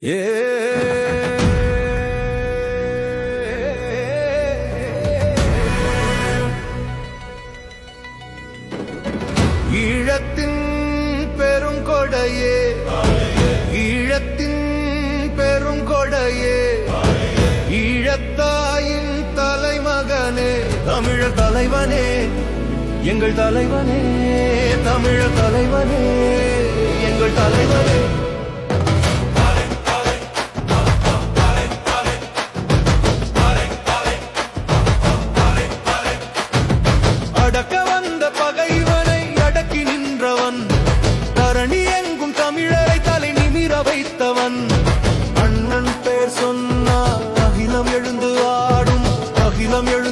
ஈழத்தின் பெருங்கொடையே ஈழத்தின் பெருங்கொடையே ஈழத்தாயின் தலைமகனே. தமிழ தலைவனே. எங்கள் தலைவனே. தமிழ தலைவனே. எங்கள் தலைவனே. பாடும் அகிலம் எழு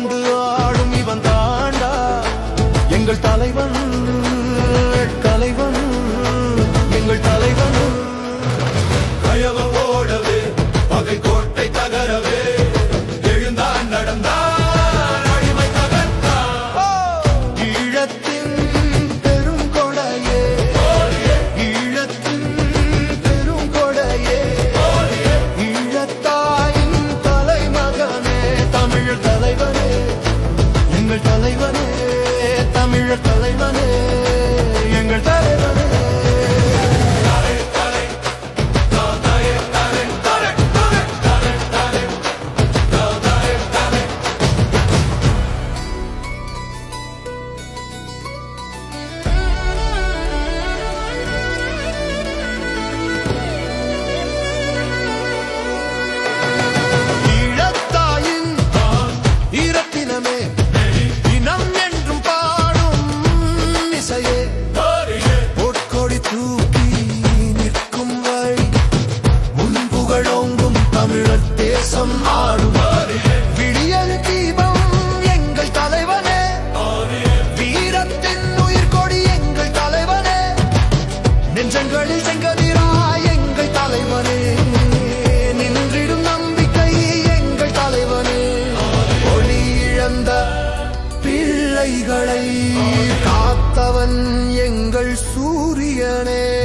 காத்தவன் எங்கள் சூரியனே.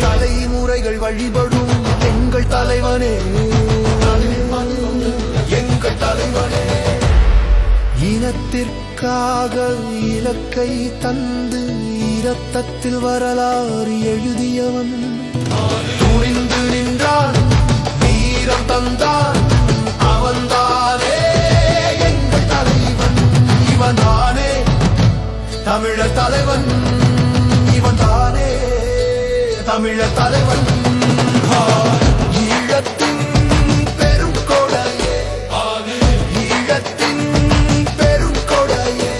தலைமுறைகள் வழிபடும் எங்கள் தலைவனே. எங்கள் தலைவனே. இனத்திற்காக இலக்கை தந்து இரத்தத்தில் வரலாறு எழுதியவன். துணிந்து நின்றான் வீரம் தந்தான் தமிழர் தலைவன் இவன் தானே தமிழர் தலைவன். ஈழத்தின் பெரும் கொடையே. ஈழத்தின் பெருங்கொடையே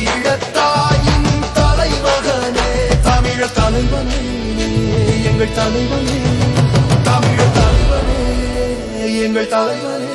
ஈழத்தாயின் தலைமகனே தமிழ தலைவனே எங்கள் தலைவனே. தமிழ தலைவனே எங்கள் தலைவனே.